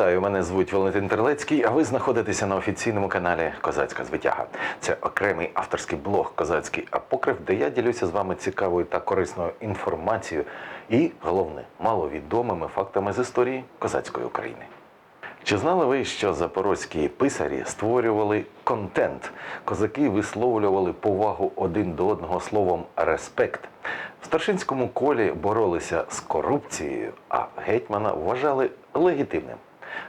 Вітаю, мене звуть Валентин Терлецький, а ви знаходитеся на офіційному каналі Козацька звитяга. Це окремий авторський блог Козацький апокриф, де я ділюся з вами цікавою та корисною інформацією і, головне, маловідомими фактами з історії козацької України. Чи знали ви, що запорозькі писарі створювали контент? Козаки висловлювали повагу один до одного словом респект. В старшинському колі боролися з корупцією, а гетьмана вважали легітимним.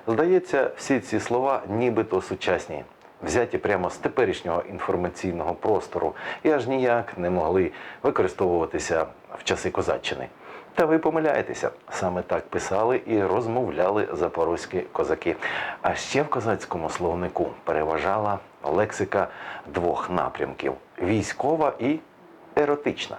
Здається, всі ці слова нібито сучасні, взяті прямо з теперішнього інформаційного простору і аж ніяк не могли використовуватися в часи козаччини. Та ви помиляєтеся, саме так писали і розмовляли запорозькі козаки. А ще в козацькому словнику переважала лексика двох напрямків: військова і еротична,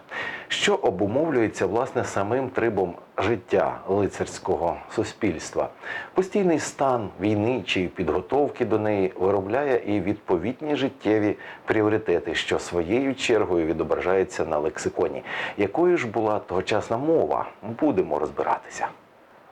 що обумовлюється власне самим трибом життя лицарського суспільства. Постійний стан війни чи підготовки до неї виробляє і відповідні життєві пріоритети, що своєю чергою відображається на лексиконі. Якою ж була тогочасна мова? Будемо розбиратися.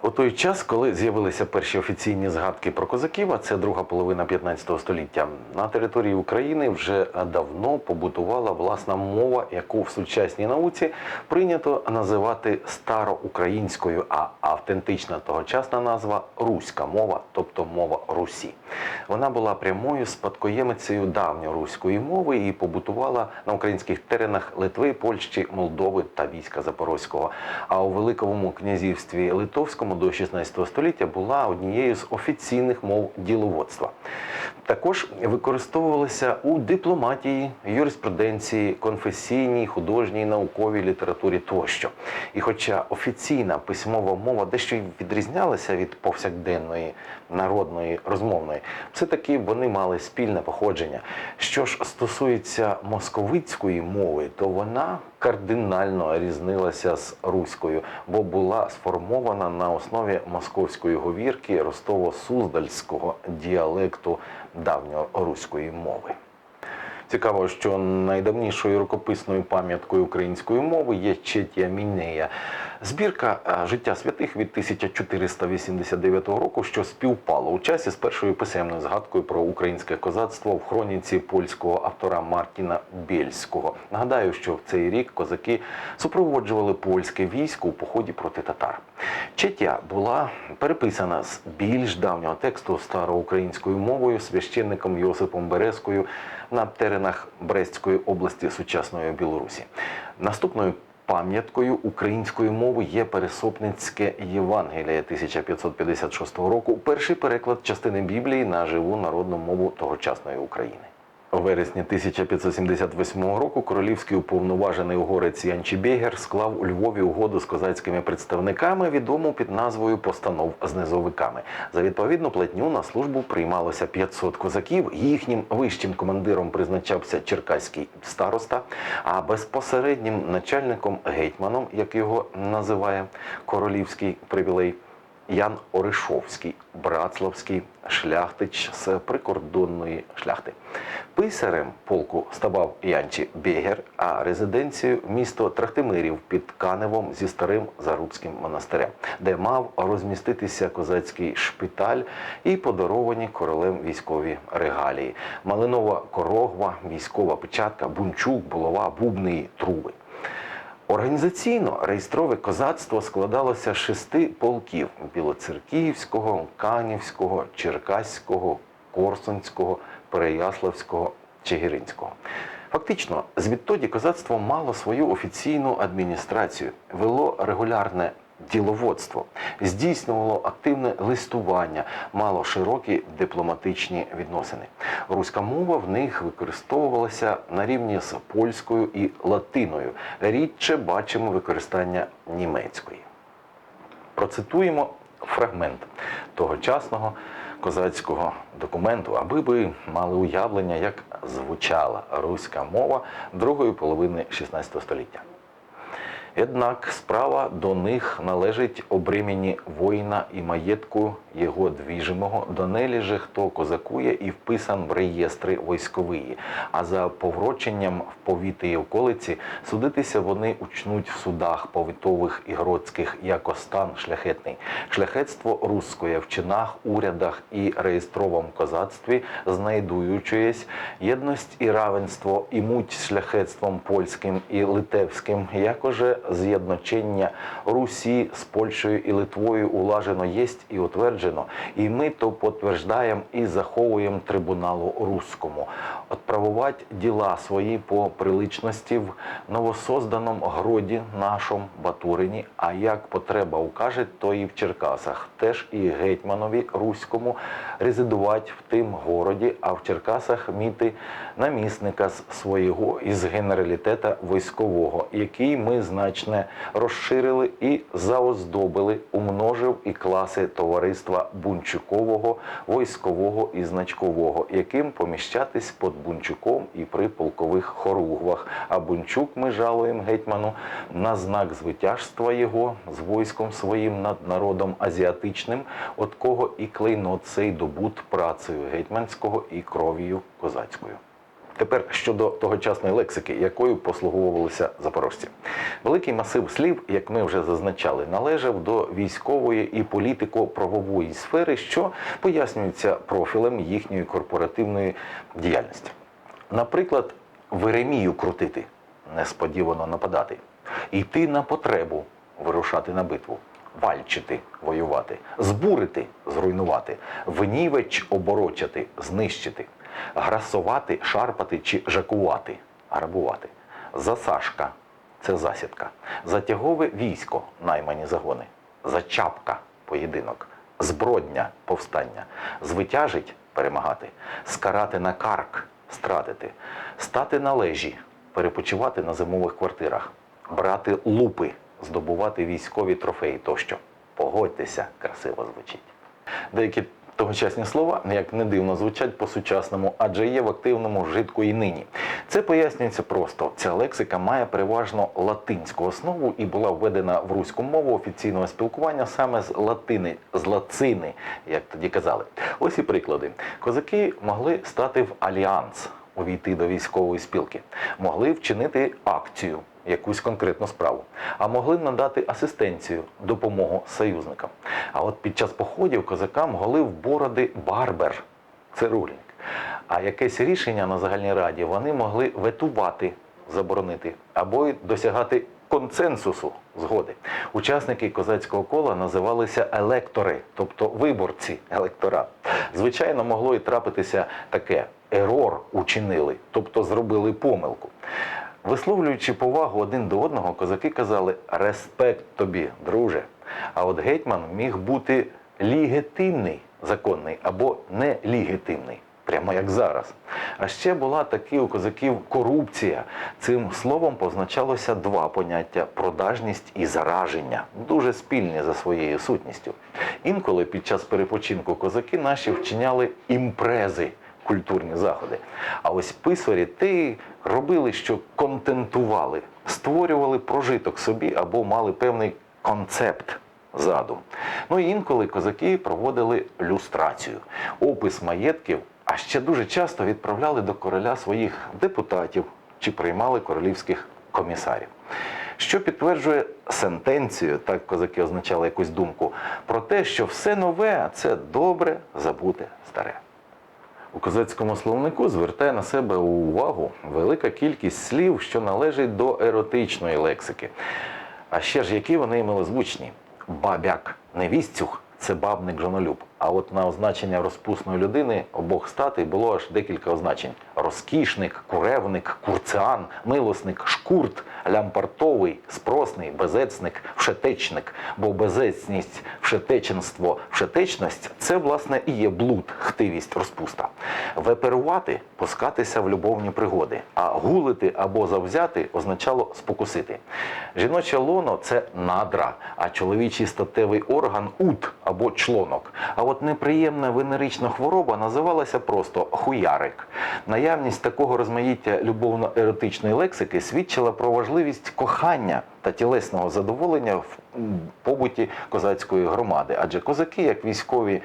У той час, коли з'явилися перші офіційні згадки про козаків, а це друга половина 15 століття, на території України вже давно побутувала власна мова, яку в сучасній науці прийнято називати староукраїнською, а автентична тогочасна назва руська мова, тобто мова Русі. Вона була прямою спадкоємицею давньоруської мови і побутувала на українських теренах Литви, Польщі, Молдови та війська Запорозького. А у Великому князівстві Литовському до 16 століття була однією з офіційних мов діловодства. Також використовувалися у дипломатії, юриспруденції, конфесійній, художній, науковій літературі тощо. І хоча офіційна письмова мова дещо відрізнялася від повсякденної народної розмовної, все-таки вони мали спільне походження. Що ж стосується московицької мови, то вона кардинально різнилася з руською, бо була сформована на основі московської говірки ростово-суздальського діалекту давньоруської мови. Цікаво, що найдавнішою рукописною пам'яткою української мови є Четія Мінея. Збірка е, життя святих від 1489 року, що співпало у часі з першою писемною згадкою про українське козацтво в хроніці польського автора Мартіна Бєльського. Нагадаю, що в цей рік козаки супроводжували польське військо у поході проти татар. Четя була переписана з більш давнього тексту староукраїнською мовою священником Йосипом Березкою на теренах Брестської області сучасної Білорусі. Наступною пам'яткою української мови є Пересопницьке Євангеліє 1556 року. Перший переклад частини Біблії на живу народну мову тогочасної України. У вересні 1578 року королівський уповноважений угорець Янчі Бєгер склав у Львові угоду з козацькими представниками, відому під назвою Постанов з низовиками. За відповідну платню на службу приймалося 500 козаків. Їхнім вищим командиром призначався черкаський староста, а безпосереднім начальником гетьманом, як його називає королівський привілей. Ян Оришовський, Братславський шляхтич з прикордонної шляхти. Писарем полку ставав Янчі Бєгер, а резиденцією місто Трахтимирів під Каневом зі старим Зарубським монастирем, де мав розміститися козацький шпиталь і подаровані королем військові регалії: Малинова корогва, військова печатка, бунчук, булава, бубни труби. Організаційно реєстрове козацтво складалося з шести полків: Білоцерківського, Канівського, Черкаського, Корсунського, Переяславського, Чигиринського. Фактично, звідтоді козацтво мало свою офіційну адміністрацію, вело регулярне діловодство, здійснювало активне листування, мало широкі дипломатичні відносини. Руська мова в них використовувалася на рівні з польською і латиною. Рідше бачимо використання німецької. Процитуємо фрагмент тогочасного козацького документу, аби ви мали уявлення, як звучала руська мова другої половини XVI століття. Однак справа до них належить обремені воїна і маєтку його двіжимого, до нелі же хто козакує і вписан в реєстри військової. А за повроченням в повіти околиці судитися вони учнуть в судах повітових і гродських як остан шляхетний. Шляхетство русское в чинах, урядах і реєстровом козацтві знайдуючись, єдність і равенство імуть шляхетством польським і литевським, якоже з'єдночення Русі з Польщею і Литвою улажено єсть і утверджено, і ми то потверждаємо і заховуємо трибуналу руському. Отправувати діла свої по приличності в новосозданому гроді нашому Батурині, а як потреба укаже, то і в Черкасах. Теж і гетьманові руському резидувати в тим городі, а в Черкасах міти намісника з свого із генералітета військового, який ми значне розширили і заоздобили, умножив і класи товариства Бунчукового, військового і значкового, яким поміщатись під Бунчуком і при полкових хоругвах. А Бунчук ми жалуємо гетьману на знак звитяжства його з військом своїм над народом азіатичним, от кого і клейнот цей добут працею гетьманського і кров'ю козацькою. Тепер щодо тогочасної лексики, якою послуговувалися запорожці. Великий масив слів, як ми вже зазначали, належав до військової і політико-правової сфери, що пояснюється профілем їхньої корпоративної діяльності. Наприклад, Веремію крутити, несподівано нападати, йти на потребу, вирушати на битву, вальчити, воювати, збурити, зруйнувати, винівеч оборочати, знищити, грасувати, шарпати чи жакувати, грабувати, засашка це засідка, затягове військо, наймані загони, зачапка поєдинок, збродня повстання, звитяжить перемагати, скарати на карк стратити, стати на лежі, перепочивати на зимових квартирах, брати лупи, здобувати військові трофеї тощо. Погодьтеся, красиво звучить. Деякі тогочасні слова, як не дивно, звучать по-сучасному, адже є в активному вжитку і нині. Це пояснюється просто. Ця лексика має переважно латинську основу і була введена в руську мову офіційного спілкування саме з латини, з лацини, як тоді казали. Ось і приклади. Козаки могли стати в альянс, увійти до військової спілки, могли вчинити акцію, якусь конкретну справу, а могли надати асистенцію, допомогу союзникам. А от під час походів козакам голив бороди барбер, цирульник. А якесь рішення на загальній раді вони могли ветувати, заборонити або й досягати консенсусу згоди. Учасники козацького кола називалися електори, тобто виборці електора. Звичайно, могло і трапитися таке: ерор учинили, тобто зробили помилку. Висловлюючи повагу один до одного, козаки казали респект тобі, друже. А от гетьман міг бути легітимний, законний або нелегітимний. Прямо як зараз. А ще була таки у козаків корупція. Цим словом позначалося два поняття продажність і зараження, дуже спільні за своєю сутністю. Інколи під час перепочинку козаки наші вчиняли імпрези, культурні заходи. А ось писарі ти робили, що контентували, створювали прожиток собі або мали певний концепт. Задум. Ну і інколи козаки проводили люстрацію, опис маєтків, а ще дуже часто відправляли до короля своїх депутатів чи приймали королівських комісарів. Що підтверджує сентенцію, так козаки означали якусь думку, про те, що все нове це добре забуте старе. У козацькому словнику звертає на себе увагу велика кількість слів, що належать до еротичної лексики. А ще ж які вони милозвучні. Бабяк, невістюх це бабник жонолюб. А от на означення розпусної людини обох статей було аж декілька означень: розкішник, куревник, курциан, милосник, шкурт, лямпартовий, спросний, безецник, вшетечник. Бо безецність, вшетеченство, вшетечність це власне і є блуд, хтивість, розпуста. Веперувати пускатися в любовні пригоди, а гулити або завзяти означало спокусити. Жіноче лоно це надра, а чоловічий статевий орган ут або члонок. А от неприємна венерична хвороба називалася просто хуярик. Наявність такого розмаїття любовно-еротичної лексики свідчила про важливість можливість кохання та тілесного задоволення в побуті козацької громади. Адже козаки, як військові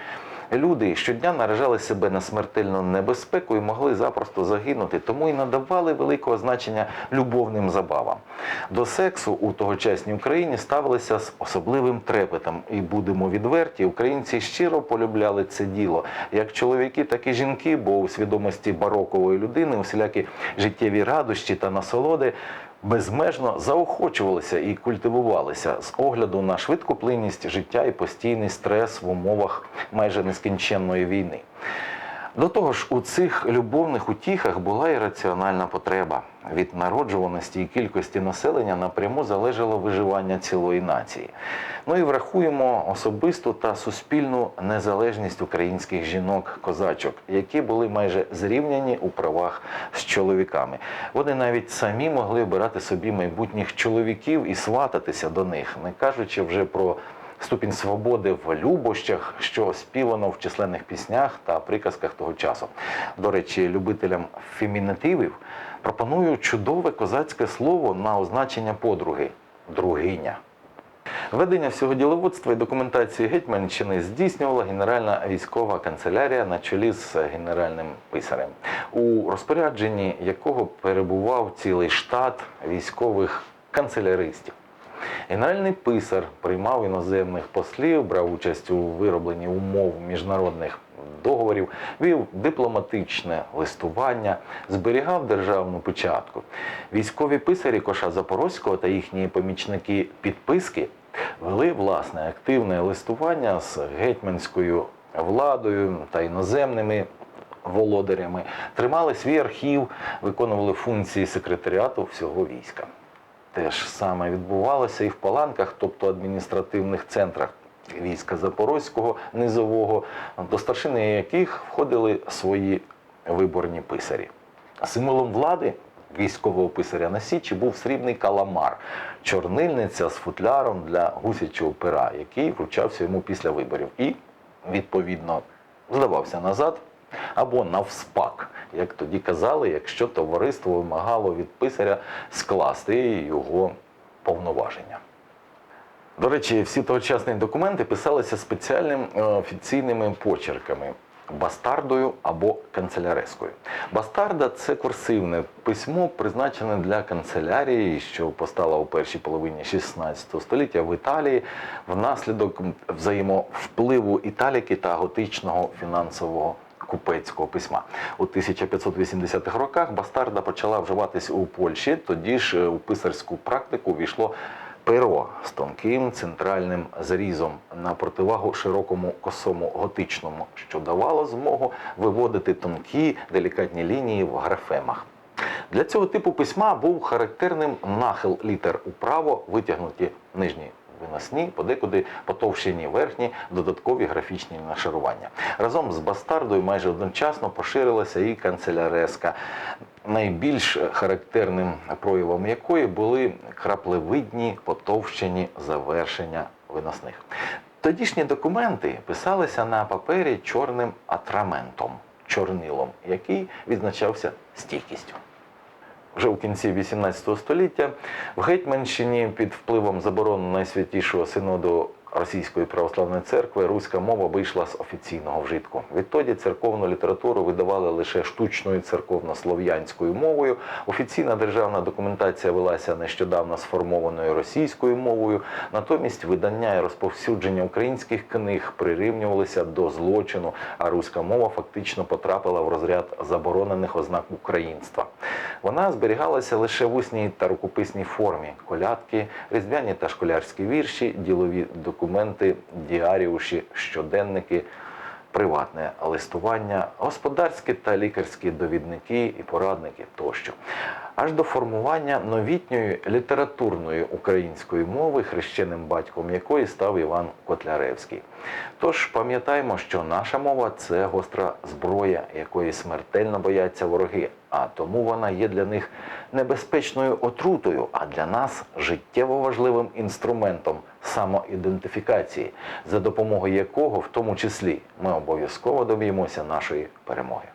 люди, щодня наражали себе на смертельну небезпеку і могли запросто загинути, тому і надавали великого значення любовним забавам. До сексу у тогочасній Україні ставилися з особливим трепетом, і будемо відверті, українці щиро полюбляли це діло, як чоловіки, так і жінки, бо у свідомості барокової людини усілякі життєві радощі та насолоди безмежно заохочувалися і культивувалися з огляду на швидкоплинність життя і постійний стрес в умовах майже нескінченної війни. До того ж, у цих любовних утіхах була і раціональна потреба. Від народжуваності і кількості населення напряму залежало виживання цілої нації. Ну і врахуємо особисту та суспільну незалежність українських жінок-козачок, які були майже зрівняні у правах з чоловіками. Вони навіть самі могли обирати собі майбутніх чоловіків і свататися до них, не кажучи вже про ступінь свободи в любощах, що співано в численних піснях та приказках того часу. До речі, любителям фемінативів пропоную чудове козацьке слово на означення подруги другиня. Ведення всього діловодства і документації Гетьманщини здійснювала Генеральна військова канцелярія на чолі з генеральним писарем, у розпорядженні якого перебував цілий штат військових канцеляристів. Генеральний писар приймав іноземних послів, брав участь у виробленні умов міжнародних договорів, вів дипломатичне листування, зберігав державну печатку. Військові писарі Коша Запорозького та їхні помічники підписки вели власне активне листування з гетьманською владою та іноземними володарями, тримали свій архів, виконували функції секретаріату всього війська. Те ж саме відбувалося і в паланках, тобто адміністративних центрах війська Запорозького низового, до старшини яких входили свої виборні писарі. Символом влади військового писаря на Січі був срібний каламар, чорнильниця з футляром для гусячого пера, який вручався йому після виборів. І, відповідно, здавався назад або навспак, як тоді казали, якщо товариство вимагало від писаря скласти його повноваження. До речі, всі тогочасні документи писалися спеціальними е, офіційними почерками. Бастардою або канцелярескою. Бастарда це курсивне письмо, призначене для канцелярії, що постала у першій половині 16 століття в Італії внаслідок взаємовпливу італіки та готичного фінансового купецького письма. У 1580-х роках бастарда почала вживатись у Польщі. Тоді ж е, у писарську практику війшло перо з тонким центральним зрізом на противагу широкому косому готичному, що давало змогу виводити тонкі делікатні лінії в графемах. Для цього типу письма був характерним нахил літер управо, витягнуті нижні виносні, подекуди потовщені верхні, додаткові графічні нашарування. Разом з бастардою майже одночасно поширилася і канцеляреска, найбільш характерним проявом якої були краплевидні потовщені завершення виносних. Тодішні документи писалися на папері чорним атраментом, чорнилом, який відзначався стійкістю. Вже у кінці XVIII століття в Гетьманщині під впливом заборону найсвятішого синоду Російської православної церкви руська мова вийшла з офіційного вжитку. Відтоді церковну літературу видавали лише штучною церковно-слов'янською мовою. Офіційна державна документація велася нещодавно сформованою російською мовою. Натомість видання і розповсюдження українських книг прирівнювалися до злочину, а руська мова фактично потрапила в розряд заборонених ознак українства. Вона зберігалася лише в усній та рукописній формі: колядки, різдвяні та школярські вірші, ділові документи, діаріуші, щоденники, приватне листування, господарські та лікарські довідники і порадники тощо. Аж до формування новітньої літературної української мови, хрещеним батьком якої став Іван Котляревський. Тож пам'ятаємо, що наша мова це гостра зброя, якої смертельно бояться вороги, а тому вона є для них небезпечною отрутою, а для нас життєво важливим інструментом самоідентифікації, за допомогою якого, в тому числі, ми обов'язково доб'ємося нашої перемоги.